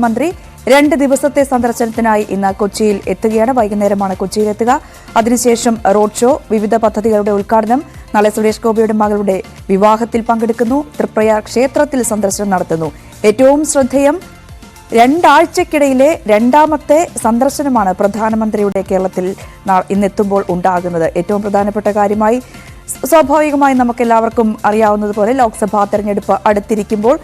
മന്ത്രി രണ്ട് ദിവസത്തെ സന്ദർശനത്തിനായി ഇന്ന് കൊച്ചിയിൽ എത്തുകയാണ്. വൈകുന്നേരമാണ് കൊച്ചിയിലെത്തുക. അതിനുശേഷം റോഡ് ഷോ വിവിധ പദ്ധതികളുടെ ഉദ്ഘാടനം നാളെ സുരേഷ് ഗോപിയുടെ മകളുടെ വിവാഹത്തിൽ പങ്കെടുക്കുന്നു തൃപ്രയാർ ക്ഷേത്രത്തിൽ സന്ദർശനം നടത്തുന്നു. ഏറ്റവും ശ്രദ്ധേയം രണ്ടാഴ്ചക്കിടയിലെ രണ്ടാമത്തെ സന്ദർശനമാണ് പ്രധാനമന്ത്രിയുടെ കേരളത്തിൽ ഇന്നെത്തുമ്പോൾ ഉണ്ടാകുന്നത്. ഏറ്റവും പ്രധാനപ്പെട്ട കാര്യമായി സ്വാഭാവികമായി നമുക്കെല്ലാവർക്കും അറിയാവുന്നതുപോലെ ലോക്സഭാ തെരഞ്ഞെടുപ്പ് അടുത്തിരിക്കുമ്പോൾ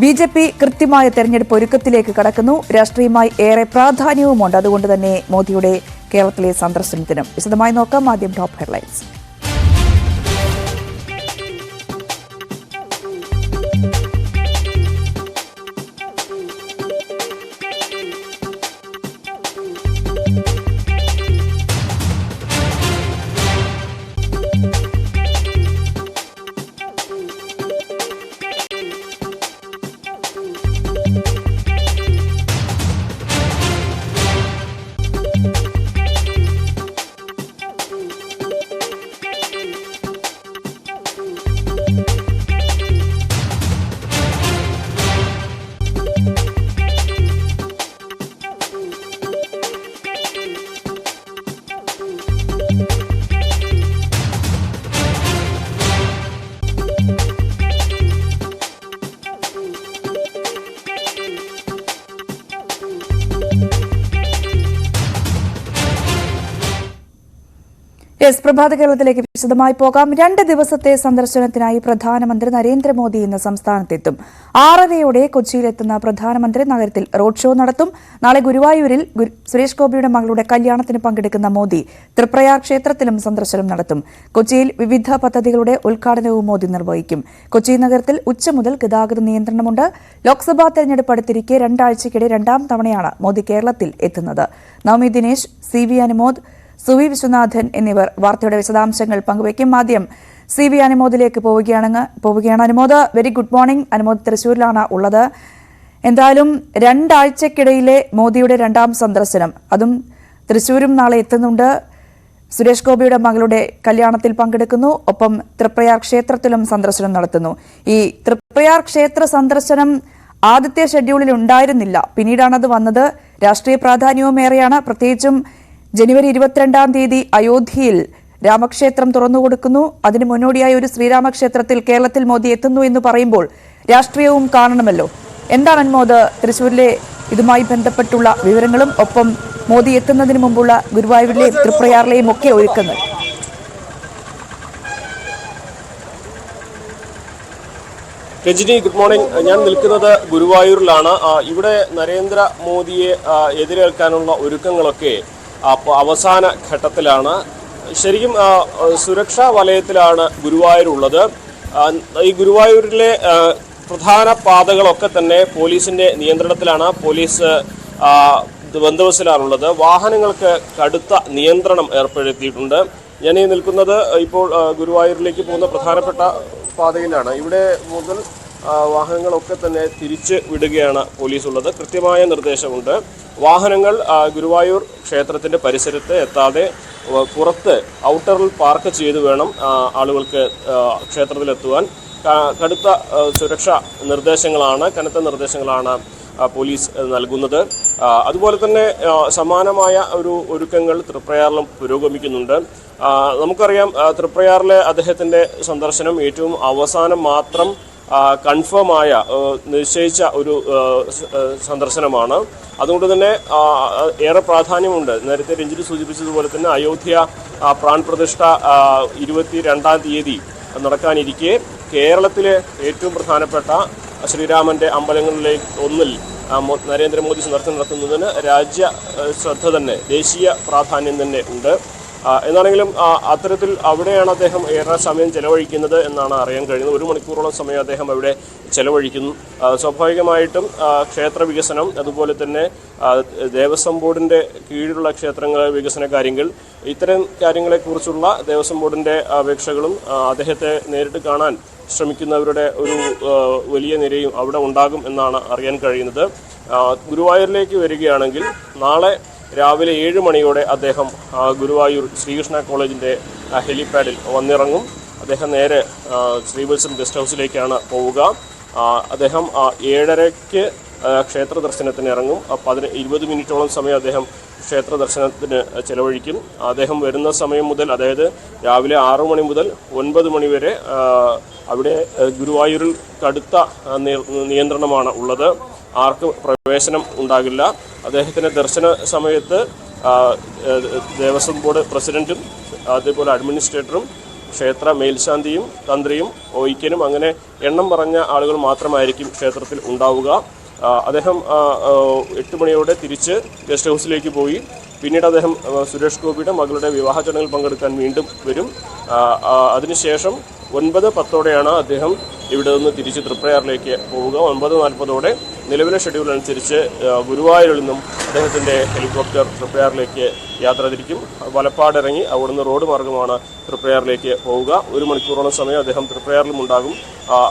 ബി ജെ പി കൃത്യമായ തെരഞ്ഞെടുപ്പ് ഒരുക്കത്തിലേക്ക് കടക്കുന്നു. രാഷ്ട്രീയമായി ഏറെ പ്രാധാന്യവുമുണ്ട്. അതുകൊണ്ട് തന്നെ മോദിയുടെ കേരളത്തിലെ സന്ദർശനത്തിനും വിശദമായി നോക്കാം. ആദ്യം ടോപ്പ് ഹെഡ്ലൈൻസ് എസ് പ്രഭാത കേരളത്തിലേക്ക് വിശദമായി പോകാം. രണ്ട് ദിവസത്തെ സന്ദർശനത്തിനായി പ്രധാനമന്ത്രി നരേന്ദ്രമോദി ഇന്ന് സംസ്ഥാനത്തെത്തും. ആറരയോടെ കൊച്ചിയിലെത്തുന്ന പ്രധാനമന്ത്രി നഗരത്തിൽ റോഡ് ഷോ നടത്തും. നാളെ ഗുരുവായൂരിൽ സുരേഷ് ഗോപിയുടെ മകളുടെ കല്യാണത്തിന് പങ്കെടുക്കുന്ന മോദി തൃപ്രയാർ ക്ഷേത്രത്തിലും സന്ദർശനം നടത്തും. കൊച്ചിയിൽ വിവിധ പദ്ധതികളുടെ ഉദ്ഘാടനവും മോദി നിർവഹിക്കും. കൊച്ചി നഗരത്തിൽ ഉച്ച മുതൽ ഗതാഗത നിയന്ത്രണമുണ്ട്. ലോക്സഭാ തെരഞ്ഞെടുപ്പ് അടുത്തിരിക്കെ രണ്ടാഴ്ചയ്ക്കിടെ രണ്ടാം തവണയാണ് മോദി കേരളത്തിൽ എത്തുന്നത്. നവമി ദിനേശ് സി വി അനുമോദ് സുവി വിശ്വനാഥൻ എന്നിവർ വാർത്തയുടെ വിശദാംശങ്ങൾ പങ്കുവയ്ക്കും. ആദ്യം സി വി അനുമോദിലേക്ക് പോവുകയാണെന്ന് പോവുകയാണ് Anumod. Very good morning. Anumod തൃശൂരിലാണ് ഉള്ളത്. എന്തായാലും രണ്ടാഴ്ചക്കിടയിലെ മോദിയുടെ രണ്ടാം സന്ദർശനം. അതും തൃശൂരും നാളെ എത്തുന്നുണ്ട്. സുരേഷ് ഗോപിയുടെ മകളുടെ കല്യാണത്തിൽ പങ്കെടുക്കുന്നു. ഒപ്പം തൃപ്രയാർ ക്ഷേത്രത്തിലും സന്ദർശനം നടത്തുന്നു. ഈ തൃപ്രയാർ ക്ഷേത്ര സന്ദർശനം ആദ്യത്തെ ഷെഡ്യൂളിൽ ഉണ്ടായിരുന്നില്ല. പിന്നീടാണത് വന്നത്. രാഷ്ട്രീയ പ്രാധാന്യവും ഏറെയാണ്. പ്രത്യേകിച്ചും ജനുവരി ഇരുപത്തിരണ്ടാം തീയതി അയോധ്യയിൽ രാമക്ഷേത്രം തുറന്നുകൊടുക്കുന്നു അതിന് മുന്നോടിയായി ഒരു ശ്രീരാമക്ഷേത്രത്തിൽ കേരളത്തിൽ മോദി എത്തുന്നു എന്ന് പറയുമ്പോൾ രാഷ്ട്രീയവും കാണണമല്ലോ. എന്താണ് അൻമോദ് തൃശൂരിലെ ഇതുമായി ബന്ധപ്പെട്ടുള്ള വിവരങ്ങളും? ഒപ്പം മോദി എത്തുന്നതിന് മുമ്പുള്ള ഗുരുവായൂരിലെയും തൃപ്രയാറിലെയും ഒക്കെ ഒരുക്കുന്നത് രജനി ഗുഡ് മോർണിംഗ് ഞാൻ നിൽക്കുന്നത് ഗുരുവായൂരിലാണ്. ഇവിടെ നരേന്ദ്ര മോദിയെ എതിരേൽക്കാനുള്ള ഒരുക്കങ്ങളൊക്കെ പ- അവസാന ഘട്ടത്തിലാണ്. ശരിക്കും സുരക്ഷാ വലയത്തിലാണ് ഗുരുവായൂരുള്ളത്. ഈ ഗുരുവായൂരിലെ പ്രധാന പാതകളൊക്കെ തന്നെ പോലീസിന്റെ നിയന്ത്രണത്തിലാണ്. പോലീസ് ബന്ദോബസ്തിലാണുള്ളത് വാഹനങ്ങൾക്ക് കടുത്ത നിയന്ത്രണം ഏർപ്പെടുത്തിയിട്ടുണ്ട്. ഞാൻ ഈ നിൽക്കുന്നത് ഇപ്പോൾ ഗുരുവായൂരിലേക്ക് പോകുന്ന പ്രധാനപ്പെട്ട പാതയിലാണ്. ഇവിടെ മുതൽ വാഹനങ്ങളൊക്കെ തന്നെ തിരിച്ച് വിടുകയാണ് പോലീസ് ഉള്ളത് കൃത്യമായ നിർദ്ദേശമുണ്ട്. വാഹനങ്ങൾ ഗുരുവായൂർ ക്ഷേത്രത്തിന്റെ പരിസരത്ത് എത്താതെ പുറത്ത് ഔട്ടറിൽ പാർക്ക് ചെയ്ത് വേണം ആളുകൾക്ക് ക്ഷേത്രത്തിലെത്തുവാൻ. കടുത്ത സുരക്ഷ നിർദ്ദേശങ്ങളാണ് കനത്ത നിർദ്ദേശങ്ങളാണ് പോലീസ് നൽകുന്നത്. അതുപോലെ തന്നെ സമാനമായ ഒരു ഒരുക്കങ്ങൾ തൃപ്രയാറിലും പുരോഗമിക്കുന്നുണ്ട്. നമുക്കറിയാം തൃപ്രയാറിലെ അദ്ദേഹത്തിന്റെ സന്ദർശനം ഏറ്റവും അവസാനം മാത്രം കൺഫേം ആയ ആ, നിശ്ചയിച്ച ഒരു സന്ദർശനമാണ്. അതുകൊണ്ട് തന്നെ ഏറെ പ്രാധാന്യമുണ്ട്. നേരത്തെ രഞ്ജിത് സൂചിപ്പിച്ചതുപോലെ തന്നെ അയോധ്യ പ്രാൺ പ്രതിഷ്ഠ ഇരുപത്തി രണ്ടാം തീയതി നടക്കാനിരിക്കെ. കേരളത്തിലെ ഏറ്റവും പ്രധാനപ്പെട്ട ശ്രീരാമന്റെ അമ്പലങ്ങളിലെ ഒന്നിൽ നരേന്ദ്രമോദി സന്ദർശനം നടത്തുന്നതിന് രാജ്യ ശ്രദ്ധ തന്നെ ദേശീയ പ്രാധാന്യം തന്നെ ഉണ്ട്. എന്നാണെങ്കിലും അത്തരത്തിൽ അവിടെയാണ് അദ്ദേഹം ഏറെ സമയം ചെലവഴിക്കുന്നത് എന്നാണ് അറിയാൻ കഴിയുന്നത്. ഒരു മണിക്കൂറോളം സമയം അദ്ദേഹം അവിടെ ചെലവഴിക്കുന്നു. സ്വാഭാവികമായിട്ടും ക്ഷേത്ര വികസനം അതുപോലെ തന്നെ ദേവസ്വം ബോർഡിന്റെ കീഴിലുള്ള ക്ഷേത്രങ്ങൾ വികസന കാര്യങ്ങൾ ഇത്തരം കാര്യങ്ങളെക്കുറിച്ചുള്ള ദേവസ്വം ബോർഡിന്റെ അപേക്ഷകളും അദ്ദേഹത്തെ നേരിട്ട് കാണാൻ ശ്രമിക്കുന്നവരുടെ ഒരു വലിയ നിരയും അവിടെ ഉണ്ടാകും എന്നാണ് അറിയാൻ കഴിയുന്നത്. ഗുരുവായൂരിലേക്ക് വരികയാണെങ്കിൽ നാളെ രാവിലെ ഏഴ് മണിയോടെ അദ്ദേഹം ഗുരുവായൂർ ശ്രീകൃഷ്ണ കോളേജിന്റെ ഹെലിപാഡിൽ വന്നിറങ്ങും. അദ്ദേഹം നേരെ ശ്രീവത്സം ഗസ്റ്റ് ഹൗസിലേക്കാണ് പോവുക. അദ്ദേഹം ഏഴരയ്ക്ക് ക്ഷേത്ര ദർശനത്തിന് ഇറങ്ങും. പതിന ഇരുപത് മിനിറ്റോളം സമയം അദ്ദേഹം ക്ഷേത്ര ദർശനത്തിന് ചെലവഴിക്കും. അദ്ദേഹം വരുന്ന സമയം മുതൽ അതായത് രാവിലെ ആറു മണി മുതൽ ഒൻപത് മണി വരെ അവിടെ ഗുരുവായൂരിൽ കടുത്ത നിയന്ത്രണമാണ് ഉള്ളത്. ആർക്കും പ്രവേശനം ഉണ്ടാകില്ല. അദ്ദേഹത്തിന്റെ ദർശന സമയത്ത് ദേവസ്വം ബോർഡ് പ്രസിഡന്റും അതേപോലെ അഡ്മിനിസ്ട്രേറ്ററും ക്ഷേത്ര മേൽശാന്തിയും തന്ത്രിയും ഓയിക്കനും അങ്ങനെ എണ്ണം പറഞ്ഞ ആളുകൾ മാത്രമായിരിക്കും ക്ഷേത്രത്തിൽ ഉണ്ടാവുക. അദ്ദേഹം എട്ട് മണിയോടെ തിരിച്ച് ഗസ്റ്റ് ഹൗസിലേക്ക് പോയി. പിന്നീട് അദ്ദേഹം സുരേഷ് ഗോപിയുടെ മകളുടെ വിവാഹ ചടങ്ങിൽ പങ്കെടുക്കാൻ വീണ്ടും വരും. അതിനുശേഷം ഒൻപത് പത്തോടെയാണ് അദ്ദേഹം ഇവിടെ നിന്ന് തിരിച്ച് തൃപ്രയാറിലേക്ക് പോവുക. ഒൻപത് നാൽപ്പതോടെ നിലവിലെ ഷെഡ്യൂൾ അനുസരിച്ച് ഗുരുവായൂരിൽ നിന്നും അദ്ദേഹത്തിന്റെ ഹെലികോപ്റ്റർ തൃപ്പയാറിലേക്ക് യാത്ര തിരിക്കും. വലപ്പാട് ഇറങ്ങി അവിടുന്ന് റോഡ് മാർഗമാണ് തൃപ്പയാറിലേക്ക് പോവുക. ഒരു മണിക്കൂറോളം സമയം അദ്ദേഹം തൃപ്പയാറിലും ഉണ്ടാകും.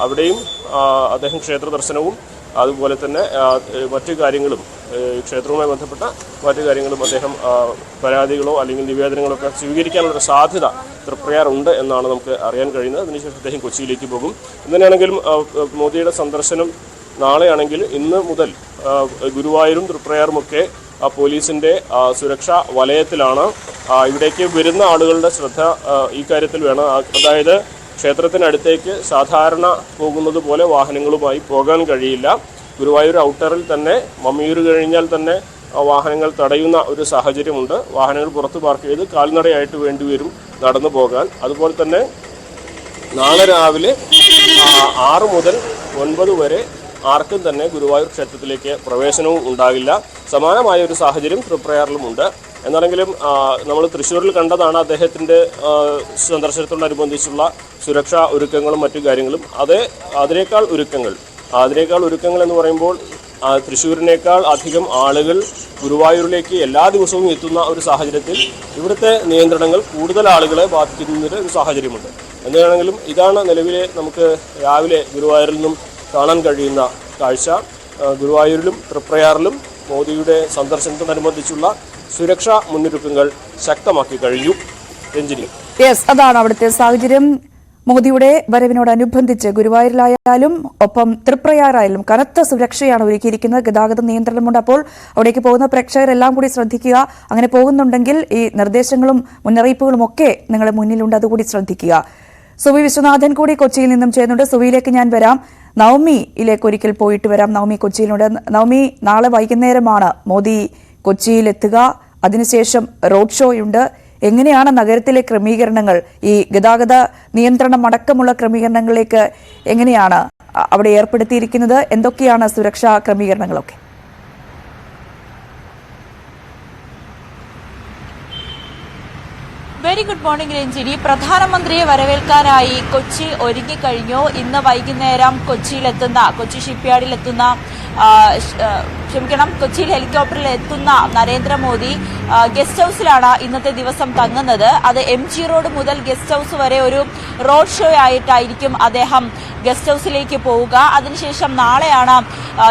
അവിടെയും അദ്ദേഹം ക്ഷേത്ര ദർശനവും അതുപോലെ തന്നെ മറ്റ് മറ്റു കാര്യങ്ങളും ക്ഷേത്രവുമായി ബന്ധപ്പെട്ട മറ്റു കാര്യങ്ങളും അദ്ദേഹം പരാതികളോ അല്ലെങ്കിൽ നിവേദനങ്ങളോ ഒക്കെ സ്വീകരിക്കാനുള്ളൊരു സാധ്യത തൃപ്രയാറുണ്ട് എന്നാണ് നമുക്ക് അറിയാൻ കഴിയുന്നത്. അതിനുശേഷം അദ്ദേഹം കൊച്ചിയിലേക്ക് പോകും. ഇന്നലെയാണെങ്കിലും മോദിയുടെ സന്ദർശനം നാളെയാണെങ്കിൽ ഇന്ന് മുതൽ ഗുരുവായൂരും തൃപ്രയാറുമൊക്കെ പോലീസിന്റെ സുരക്ഷാ വലയത്തിലാണ് ഇവിടേക്ക് വരുന്ന ആളുകളുടെ ശ്രദ്ധ ഈ കാര്യത്തിൽ വേണം. അതായത് ക്ഷേത്രത്തിനടുത്തേക്ക് സാധാരണ പോകുന്നത് പോലെ വാഹനങ്ങളുമായി പോകാൻ കഴിയില്ല. ഗുരുവായൂർ ഔട്ടറിൽ തന്നെ മമ്മിയൂർ കഴിഞ്ഞാൽ തന്നെ വാഹനങ്ങൾ തടയുന്ന ഒരു സാഹചര്യമുണ്ട്. വാഹനങ്ങൾ പുറത്ത് പാർക്ക് ചെയ്ത് കാൽനടയായിട്ട് വേണ്ടി വരും നടന്നു പോകാൻ. അതുപോലെ തന്നെ നാളെ രാവിലെ ആറ് മുതൽ ഒൻപത് വരെ ആർക്കും തന്നെ ഗുരുവായൂർ ക്ഷേത്രത്തിലേക്ക് പ്രവേശനവും ഉണ്ടാകില്ല. സമാനമായ ഒരു സാഹചര്യം തൃപ്രയാറിലുമുണ്ട് എന്നാണെങ്കിലും നമ്മൾ തൃശ്ശൂരിൽ കണ്ടതാണ് അദ്ദേഹത്തിന്റെ സന്ദർശനത്തോടനുബന്ധിച്ചുള്ള സുരക്ഷാ ഒരുക്കങ്ങളും മറ്റു കാര്യങ്ങളും. അത് അതിനേക്കാൾ ഒരുക്കങ്ങൾ അതിനേക്കാൾ ഒരുക്കങ്ങൾ എന്ന് പറയുമ്പോൾ തൃശ്ശൂരിനേക്കാൾ അധികം ആളുകൾ ഗുരുവായൂരിലേക്ക് എല്ലാ ദിവസവും എത്തുന്ന ഒരു സാഹചര്യത്തിൽ ഇവിടുത്തെ നിയന്ത്രണങ്ങൾ കൂടുതൽ ആളുകളെ ബാധിക്കുന്നതിന് ഒരു സാഹചര്യമുണ്ട്. എന്താണെങ്കിലും ഇതാണ് നിലവിലെ നമുക്ക് രാവിലെ ഗുരുവായൂരിൽ നിന്നും കാണാൻ കഴിയുന്ന കാഴ്ച. ഗുരുവായൂരിലും തൃപ്രയാറിലും മോദിയുടെ സന്ദർശനത്തോടനുബന്ധിച്ചുള്ള സുരക്ഷാ മുന്നൊരുക്കങ്ങൾ ശക്തമാക്കി കഴിഞ്ഞു. രഞ്ജിനി. യെസ് അതാണ് അവിടുത്തെ സാഹചര്യം. മോദിയുടെ വരവിനോടനുബന്ധിച്ച് ഗുരുവായൂരിലായാലും ഒപ്പം തൃപ്രയാറായാലും കനത്ത സുരക്ഷയാണ് ഒരുക്കിയിരിക്കുന്നത്. ഗതാഗത നിയന്ത്രണമുണ്ട് അപ്പോൾ അവിടേക്ക് പോകുന്ന പ്രേക്ഷകരെല്ലാം കൂടി ശ്രദ്ധിക്കുക. അങ്ങനെ പോകുന്നുണ്ടെങ്കിൽ ഈ നിർദ്ദേശങ്ങളും മുന്നറിയിപ്പുകളും ഒക്കെ നിങ്ങളുടെ മുന്നിലുണ്ട്. അതുകൂടി ശ്രദ്ധിക്കുക. സുവി വിശ്വനാഥൻ കൂടി കൊച്ചിയിൽ നിന്നും ചെയ്യുന്നുണ്ട് സുവിയിലേക്ക് ഞാൻ വരാം. നവമിയിലേക്ക് ഒരിക്കൽ പോയിട്ട് വരാം. നവമി കൊച്ചിയിലുണ്ട് നവമി നാളെ വൈകുന്നേരമാണ് മോദി കൊച്ചിയിലെത്തുക. അതിനുശേഷം റോഡ് ഷോയുണ്ട് എങ്ങനെയാണ് നഗരത്തിലെ ക്രമീകരണങ്ങൾ? ഈ ഗതാഗത നിയന്ത്രണം അടക്കമുള്ള ക്രമീകരണങ്ങളിലേക്ക് എങ്ങനെയാണ് അവിടെ ഏർപ്പെടുത്തിയിരിക്കുന്നത്? എന്തൊക്കെയാണ് സുരക്ഷാ ക്രമീകരണങ്ങളൊക്കെ? Very good morning Ranjini. പ്രധാനമന്ത്രിയെ വരവേൽക്കാനായി കൊച്ചി ഒരുങ്ങിക്കഴിഞ്ഞു. ഇന്ന് വൈകുന്നേരം കൊച്ചിയിലെത്തുന്ന കൊച്ചി ഷിപ്പ്യാർഡിലെത്തുന്ന ക്ഷമിക്കണം. കൊച്ചിയിൽ ഹെലികോപ്റ്ററിൽ എത്തുന്ന നരേന്ദ്രമോദി ഗസ്റ്റ് ഹൌസിലാണ് ഇന്നത്തെ ദിവസം തങ്ങുന്നത്. അത് എം ജി റോഡ് മുതൽ ഗസ്റ്റ് ഹൌസ് വരെ ഒരു റോഡ് ഷോ ആയിട്ടായിരിക്കും അദ്ദേഹം ഗസ്റ്റ് ഹൌസിലേക്ക് പോവുക. അതിനുശേഷം നാളെയാണ്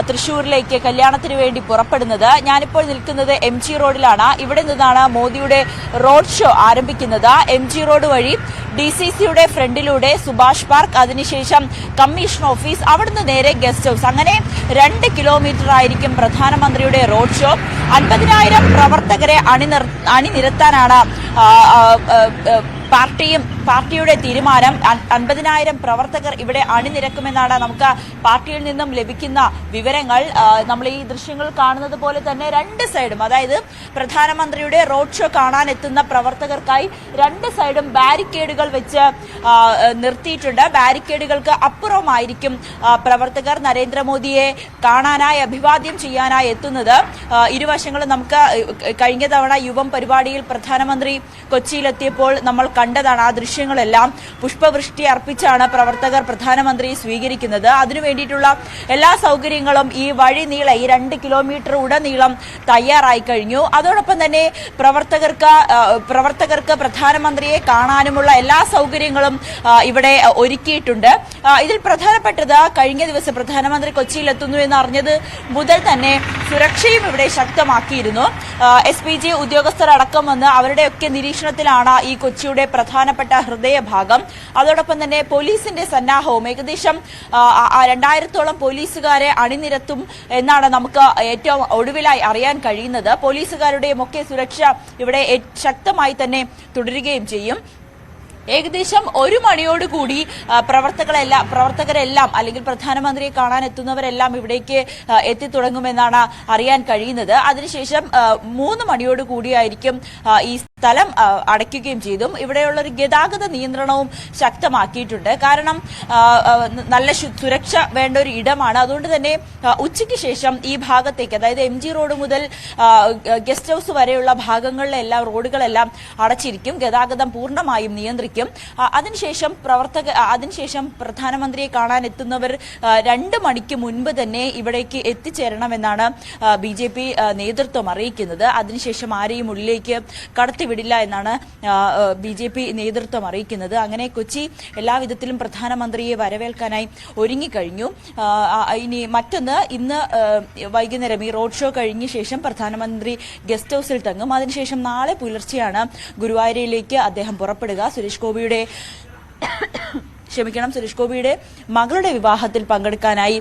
തൃശൂരിലേക്ക് കല്യാണത്തിന് വേണ്ടി പുറപ്പെടുന്നത്. ഞാനിപ്പോൾ നിൽക്കുന്നത് എം ജി റോഡിലാണ്. ഇവിടെ നിന്നാണ് മോദിയുടെ റോഡ് ഷോ ആരംഭിക്കുന്നത്. എം ജി റോഡ് വഴി ഡി സി സിയുടെ ഫ്രണ്ടിലൂടെ സുഭാഷ് പാർക്ക് അതിനുശേഷം കമ്മീഷൻ ഓഫീസ് അവിടുന്ന് നേരെ ഗസ്റ്റ് ഹൌസ്. അങ്ങനെ രണ്ട് കിലോമീറ്റർ ആയിരിക്കും പ്രധാനമന്ത്രിയുടെ റോഡ് ഷോ. അൻപതിനായിരം പ്രവർത്തകരെ അണിനിർ അണിനിരത്താനാണ് പാർട്ടിയും പാർട്ടിയുടെ തീരുമാനം. അൻ- അൻപതിനായിരം പ്രവർത്തകർ ഇവിടെ അണിനിരക്കുമെന്നാണ് നമുക്ക് പാർട്ടിയിൽ നിന്നും ലഭിക്കുന്ന വിവരങ്ങൾ. നമ്മൾ ഈ ദൃശ്യങ്ങൾ കാണുന്നത് പോലെ തന്നെ രണ്ട് സൈഡും അതായത് പ്രധാനമന്ത്രിയുടെ റോഡ് ഷോ കാണാൻ എത്തുന്ന പ്രവർത്തകർക്കായി രണ്ട് സൈഡും ബാരിക്കേഡുകൾ വെച്ച് നിർത്തിയിട്ടുണ്ട്. ബാരിക്കേഡുകൾക്ക് അപ്പുറമായിരിക്കും പ്രവർത്തകർ നരേന്ദ്രമോദിയെ കാണാനായി അഭിവാദ്യം ചെയ്യാനായി എത്തുന്നത്. ഇരുവശങ്ങളും നമുക്ക് കഴിഞ്ഞ തവണ യുവം പരിപാടിയിൽ പ്രധാനമന്ത്രി കൊച്ചിയിലെത്തിയപ്പോൾ നമ്മൾ കണ്ടതാണ് ആ ദൃശ്യങ്ങളെല്ലാം പുഷ്പവൃഷ്ടി അർപ്പിച്ചാണ് പ്രവർത്തകർ പ്രധാനമന്ത്രി സ്വീകരിക്കുന്നത്. അതിനു വേണ്ടിയിട്ടുള്ള എല്ലാ സൗകര്യങ്ങളും ഈ വഴി നീളെ ഈ രണ്ട് കിലോമീറ്റർ ഉടനീളം തയ്യാറായി കഴിഞ്ഞു. അതോടൊപ്പം തന്നെ പ്രവർത്തകർക്ക് പ്രവർത്തകർക്ക് പ്രധാനമന്ത്രിയെ കാണാനുമുള്ള എല്ലാ സൗകര്യങ്ങളും ഇവിടെ ഒരുക്കിയിട്ടുണ്ട്. ഇതിൽ പ്രധാനപ്പെട്ടത് കഴിഞ്ഞ ദിവസം പ്രധാനമന്ത്രി കൊച്ചിയിൽ എത്തുന്നു എന്ന് അറിഞ്ഞത് മുതൽ തന്നെ സുരക്ഷയും ഇവിടെ ശക്തമാക്കിയിരുന്നു. എസ് പി ജി ഉദ്യോഗസ്ഥരടക്കം വന്ന് അവരുടെയൊക്കെ നിരീക്ഷണത്തിലാണ് ഈ കൊച്ചിയുടെ പ്രധാനപ്പെട്ട ഹൃദയഭാഗം. അതോടൊപ്പം തന്നെ പോലീസിന്റെ സന്നാഹവും ഏകദേശം രണ്ടായിരത്തോളം പോലീസുകാരെ അണിനിരത്തും എന്നാണ് നമുക്ക് ഏറ്റവും ഒടുവിലായി അറിയാൻ കഴിയുന്നത്. പോലീസുകാരുടെയും ഒക്കെ സുരക്ഷ ഇവിടെ ശക്തമായി തന്നെ തുടരുകയും ചെയ്യും. ഏകദേശം ഒരു മണിയോടുകൂടി പ്രവർത്തകളെല്ലാം പ്രവർത്തകരെല്ലാം അല്ലെങ്കിൽ പ്രധാനമന്ത്രിയെ കാണാൻ എത്തുന്നവരെല്ലാം ഇവിടേക്ക് എത്തി എത്തിത്തുടങ്ങുമെന്നാണ് അറിയാൻ കഴിയുന്നത്. അതിനുശേഷം മൂന്ന് മണിയോടുകൂടിയായിരിക്കും ഈ സ്ഥലം അടയ്ക്കുകയും ചെയ്തും. ഇവിടെയുള്ള ഒരു ഗതാഗത നിയന്ത്രണവും ശക്തമാക്കിയിട്ടുണ്ട്. കാരണം നല്ല സുരക്ഷ വേണ്ട ഒരു ഇടമാണ്. അതുകൊണ്ട് തന്നെ ഉച്ചയ്ക്ക് ശേഷം ഈ ഭാഗത്തേക്ക് അതായത് എം റോഡ് മുതൽ ഗസ്റ്റ് ഹൌസ് വരെയുള്ള ഭാഗങ്ങളിലെല്ലാം റോഡുകളെല്ലാം അടച്ചിരിക്കും. ഗതാഗതം പൂർണമായും നിയന്ത്രിക്കും. ആ, അതിനുശേഷം പ്രവർത്തക അതിനുശേഷം പ്രധാനമന്ത്രിയെ കാണാൻ എത്തുന്നവർ രണ്ട് മണിക്ക് മുൻപ് തന്നെ ഇവിടേക്ക് എത്തിച്ചേരണമെന്നാണ് ബി ജെ പി നേതൃത്വം അറിയിക്കുന്നത്. അതിനുശേഷം ആരെയും ഉള്ളിലേക്ക് കടത്തിവിടില്ല എന്നാണ് ബി ജെ പി നേതൃത്വം അറിയിക്കുന്നത്. അങ്ങനെ കൊച്ചി എല്ലാവിധത്തിലും പ്രധാനമന്ത്രിയെ വരവേൽക്കാനായി ഒരുങ്ങിക്കഴിഞ്ഞു. ഇനി മറ്റൊന്ന് ഇന്ന് വൈകുന്നേരം ഈ റോഡ് ഷോ കഴിഞ്ഞ ശേഷം പ്രധാനമന്ത്രി ഗസ്റ്റ് ഹൌസിൽ തങ്ങും. അതിനുശേഷം നാളെ പുലർച്ചെയാണ് ഗുരുവായൂരിലേക്ക് അദ്ദേഹം പുറപ്പെടുക. സുരേഷ് ഗോപിയുടെ ക്ഷമിക്കണം സുരേഷ് ഗോപിയുടെ മകളുടെ വിവാഹത്തിൽ പങ്കെടുക്കാനായി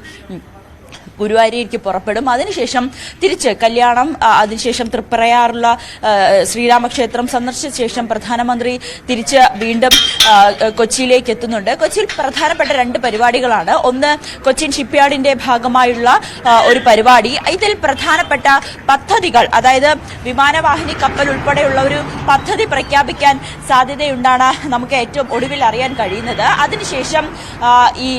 ഉം, ഗുരുവായൂരിലേക്ക് പുറപ്പെടും. അതിനുശേഷം തിരിച്ച് കല്യാണം അതിനുശേഷം തൃപ്രയാറുള്ള ശ്രീരാമക്ഷേത്രം സന്ദർശിച്ച ശേഷം പ്രധാനമന്ത്രി തിരിച്ച് വീണ്ടും കൊച്ചിയിലേക്ക് എത്തുന്നുണ്ട്. കൊച്ചിയിൽ പ്രധാനപ്പെട്ട രണ്ട് പരിപാടികളാണ്. ഒന്ന് കൊച്ചിൻ ഷിപ്പ്യാർഡിന്റെ ഭാഗമായുള്ള ഒരു പരിപാടി. ഇതിൽ പ്രധാനപ്പെട്ട പദ്ധതികൾ അതായത് വിമാനവാഹിനി കപ്പൽ ഉൾപ്പെടെയുള്ള ഒരു പദ്ധതി പ്രഖ്യാപിക്കാൻ സാധ്യതയുണ്ടാണ് നമുക്ക് ഏറ്റവും ഒടുവിൽ അറിയാൻ കഴിയുന്നത്. അതിനുശേഷം ഈ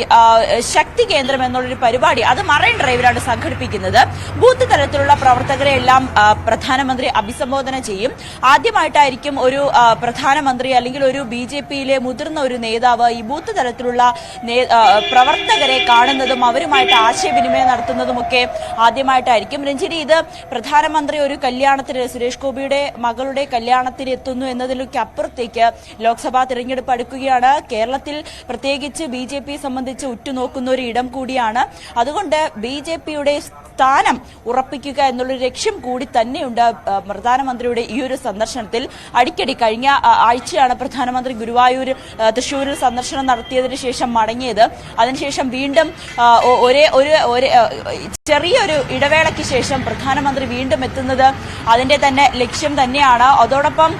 ശക്തി കേന്ദ്രം എന്നുള്ളൊരു പരിപാടി അത് മറൈൻ ഡ്രൈവിലാണ് സംഘടിപ്പിക്കുന്നത്. ബൂത്ത് തലത്തിലുള്ള പ്രവർത്തകരെ എല്ലാം പ്രധാനമന്ത്രി അഭിസംബോധന ചെയ്യും. ആദ്യമായിട്ടായിരിക്കും ഒരു പ്രധാനമന്ത്രി അല്ലെങ്കിൽ ഒരു ബി ജെ പിയിലെ മുതിർന്ന ഒരു നേതാവ് ഈ ബൂത്ത് തലത്തിലുള്ള പ്രവർത്തകരെ കാണുന്നതും അവരുമായിട്ട് ആശയവിനിമയം നടത്തുന്നതുമൊക്കെ ആദ്യമായിട്ടായിരിക്കും. രഞ്ജിനി ഇത് പ്രധാനമന്ത്രി ഒരു കല്യാണത്തിന് സുരേഷ് ഗോപിയുടെ മകളുടെ കല്യാണത്തിന് എത്തുന്നു എന്നതിലൊക്കെ അപ്പുറത്തേക്ക് ലോക്സഭാ തിരഞ്ഞെടുപ്പ് അടുക്കുകയാണ്. കേരളത്തിൽ പ്രത്യേകിച്ച് ബി ജെ പി സംബന്ധിച്ച് ഉറ്റുനോക്കുന്ന ഒരു ഇടം കൂടിയാണ്. അതുകൊണ്ട് ബി ജെ പിയുടെ സ്ഥാനം ഉറപ്പിക്കുക എന്നുള്ള ലക്ഷ്യം കൂടി തന്നെയുണ്ട് പ്രധാനമന്ത്രിയുടെ ഈ ഒരു സന്ദർശനത്തിൽ. അടിക്കടി കഴിഞ്ഞ ആഴ്ചയാണ് പ്രധാനമന്ത്രി ഗുരുവായൂർ തൃശ്ശൂരിൽ സന്ദർശനം നടത്തിയതിനു ശേഷം മടങ്ങിയത്. അതിനുശേഷം വീണ്ടും ഒരേ ഒരു ചെറിയൊരു ഇടവേളയ്ക്ക് ശേഷം പ്രധാനമന്ത്രി വീണ്ടും എത്തുന്നത് അതിന്റെ തന്നെ ലക്ഷ്യം തന്നെയാണ്. അതോടൊപ്പം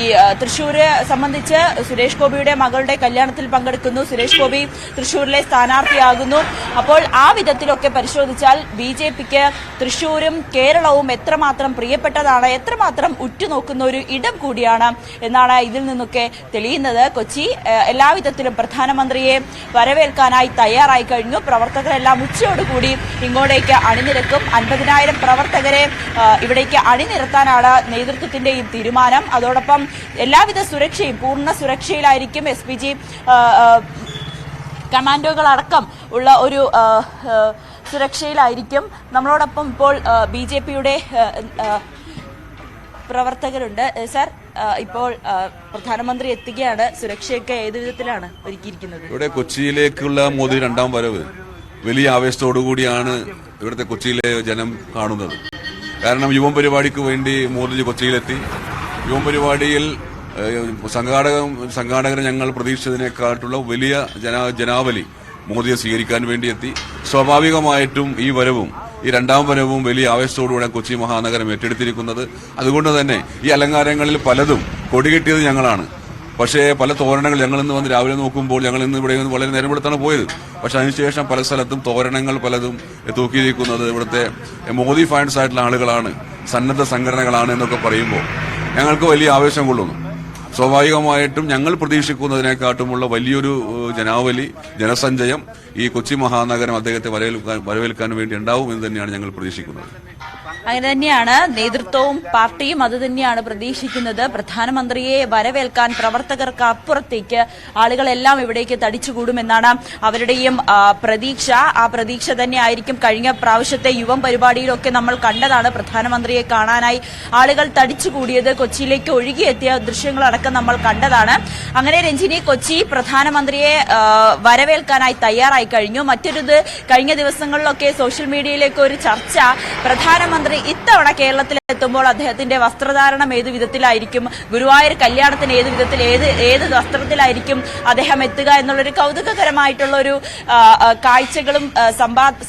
ഈ തൃശ്ശൂര് സംബന്ധിച്ച് സുരേഷ് ഗോപിയുടെ മകളുടെ കല്യാണത്തിൽ പങ്കെടുക്കുന്നു. സുരേഷ് ഗോപി തൃശ്ശൂരിലെ സ്ഥാനാർത്ഥിയാകുന്നു. അപ്പോൾ ആ വിധത്തിലൊക്കെ പരിശോധിച്ചാൽ ബി ജെ പിക്ക് തൃശൂരും കേരളവും എത്രമാത്രം പ്രിയപ്പെട്ടതാണ് എത്രമാത്രം ഉറ്റുനോക്കുന്ന ഒരു ഇടം കൂടിയാണ് എന്നാണ് ഇതിൽ നിന്നൊക്കെ തെളിയുന്നത്. കൊച്ചി എല്ലാവിധത്തിലും പ്രധാനമന്ത്രിയെ വരവേൽക്കാനായി തയ്യാറായി കഴിഞ്ഞു. പ്രവർത്തകരെല്ലാം ഉച്ചയോടുകൂടി ഇങ്ങോട്ടേക്ക് അണിനിരക്കും. അൻപതിനായിരം പ്രവർത്തകരെ ഇവിടേക്ക് അണിനിരത്താനാണ് നേതൃത്വത്തിന്റെയും തീരുമാനം. അതോടൊപ്പം എല്ലാവിധ സുരക്ഷയും പൂർണ സുരക്ഷയിലായിരിക്കും എസ് പി ജി കമാൻഡോകളടക്കം ഉള്ള ഒരു സുരക്ഷയിലായിരിക്കും. നമ്മളോടൊപ്പം ഇപ്പോൾ ബി ജെ പിയുടെ പ്രവർത്തകരുണ്ട്. സാർ ഇപ്പോൾ പ്രധാനമന്ത്രി എത്തുകയാണ്. സുരക്ഷയൊക്കെ ഏത് വിധത്തിലാണ് ഒരുക്കിയിരിക്കുന്നത്? ഇവിടെ കൊച്ചിയിലേക്കുള്ള മോദി രണ്ടാം വരവ്. വലിയ ആവേശത്തോടുകൂടിയാണ് ഇവിടുത്തെ കൊച്ചിയിലെ ജനം കാണുന്നത്. കാരണം യുവം പരിപാടിക്ക് വേണ്ടി മോദിജി കൊച്ചിയിലെത്തി. യുവം പരിപാടിയിൽ സംഘാടക സംഘാടകരെ ഞങ്ങൾ പ്രതീക്ഷിച്ചതിനേക്കാട്ടുള്ള വലിയ ജനാ ജനാവലി മോദിയെ സ്വീകരിക്കാൻ വേണ്ടി എത്തി. സ്വാഭാവികമായിട്ടും ഈ വരവും ഈ രണ്ടാം വരവും വലിയ ആവേശത്തോടുകൂടെ കൊച്ചി മഹാനഗരം ഏറ്റെടുത്തിരിക്കുന്നത്. അതുകൊണ്ട് തന്നെ ഈ അലങ്കാരങ്ങളിൽ പലതും കൊടികെട്ടിയത് ഞങ്ങളാണ്. പക്ഷേ പല തോരണങ്ങൾ ഞങ്ങൾ ഇന്ന് വന്ന് രാവിലെ നോക്കുമ്പോൾ ഞങ്ങൾ ഇന്ന് ഇവിടെ നിന്ന് വളരെ നേരം എടുത്താണ് പോയത്. പക്ഷെ അതിനുശേഷം പല സ്ഥലത്തും തോരണങ്ങൾ പലതും തൂക്കിയിരിക്കുന്നത് ഇവിടുത്തെ മോദി ഫാൻസ് ആയിട്ടുള്ള ആളുകളാണ് സന്നദ്ധ സംഘടനകളാണ് എന്നൊക്കെ പറയുമ്പോൾ ഞങ്ങൾക്ക് വലിയ ആവേശം കൊള്ളുന്നു. സ്വാഭാവികമായിട്ടും ഞങ്ങൾ പ്രതീക്ഷിക്കുന്നതിനെക്കാട്ടുമുള്ള വലിയൊരു ജനാവലി ജനസഞ്ചയം ഈ കൊച്ചി മഹാനഗരം അദ്ദേഹത്തെ വരവേൽക്കാൻ വരവേൽക്കാൻ വേണ്ടി ഉണ്ടാവും എന്ന് തന്നെയാണ് ഞങ്ങൾ പ്രതീക്ഷിക്കുന്നത്. അങ്ങനെ തന്നെയാണ് നേതൃത്വവും പാർട്ടിയും അത് തന്നെയാണ് പ്രതീക്ഷിക്കുന്നത്. പ്രധാനമന്ത്രിയെ വരവേൽക്കാൻ പ്രവർത്തകർക്ക് അപ്പുറത്തേക്ക് ആളുകളെല്ലാം ഇവിടേക്ക് തടിച്ചുകൂടുമെന്നാണ് അവരുടെയും പ്രതീക്ഷ. ആ പ്രതീക്ഷ തന്നെയായിരിക്കും കഴിഞ്ഞ പ്രാവശ്യത്തെ യുവം പരിപാടിയിലൊക്കെ നമ്മൾ കണ്ടതാണ് പ്രധാനമന്ത്രിയെ കാണാനായി ആളുകൾ തടിച്ചുകൂടിയത് കൊച്ചിയിലേക്ക് ഒഴുകിയെത്തിയ ദൃശ്യങ്ങളടക്കം നമ്മൾ കണ്ടതാണ്. അങ്ങനെ രഞ്ജിനി കൊച്ചി പ്രധാനമന്ത്രിയെ വരവേൽക്കാനായി തയ്യാറായി കഴിഞ്ഞു. മറ്റൊരിത് കഴിഞ്ഞ ദിവസങ്ങളിലൊക്കെ സോഷ്യൽ മീഡിയയിലേക്ക് ഒരു ചർച്ച പ്രധാനമന്ത്രി ഇത്തവണ കേരളത്തിൽ എത്തുമ്പോൾ അദ്ദേഹത്തിന്റെ വസ്ത്രധാരണം ഏത് വിധത്തിലായിരിക്കും? ഗുരുവായൂർ കല്യാണത്തിന് ഏത് വിധത്തിൽ ഏത് ഏത് വസ്ത്രത്തിലായിരിക്കും അദ്ദേഹം എത്തുക എന്നുള്ളൊരു കൗതുകകരമായിട്ടുള്ള ഒരു കാഴ്ചകളും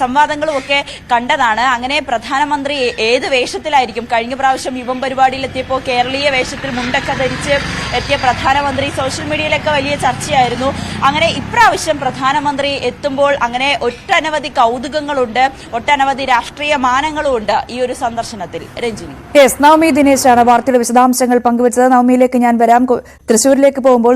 സംവാദങ്ങളും ഒക്കെ കണ്ടതാണ്. അങ്ങനെ പ്രധാനമന്ത്രി ഏത് വേഷത്തിലായിരിക്കും? കഴിഞ്ഞ പ്രാവശ്യം യുവം പരിപാടിയിൽ എത്തിയപ്പോൾ കേരളീയ വേഷത്തിൽ മുണ്ടൊക്കെ ധരിച്ച് എത്തിയ പ്രധാനമന്ത്രി സോഷ്യൽ മീഡിയയിലൊക്കെ വലിയ ചർച്ചയായിരുന്നു. അങ്ങനെ ഇപ്രാവശ്യം പ്രധാനമന്ത്രി എത്തുമ്പോൾ അങ്ങനെ ഒട്ടനവധി കൗതുകങ്ങളുണ്ട് ഒട്ടനവധി രാഷ്ട്രീയ മാനങ്ങളും ഉണ്ട് ഈ ഒരു സന്ദർശനത്തിൽ. രഞ്ജിനി യെസ് നവമി ദിനേശാണ് വാർത്തയുടെ വിശദാംശങ്ങൾ പങ്കുവച്ചത്. നവമിയിലേക്ക് ഞാൻ വരാം. തൃശ്ശൂരിലേക്ക് പോകുമ്പോൾ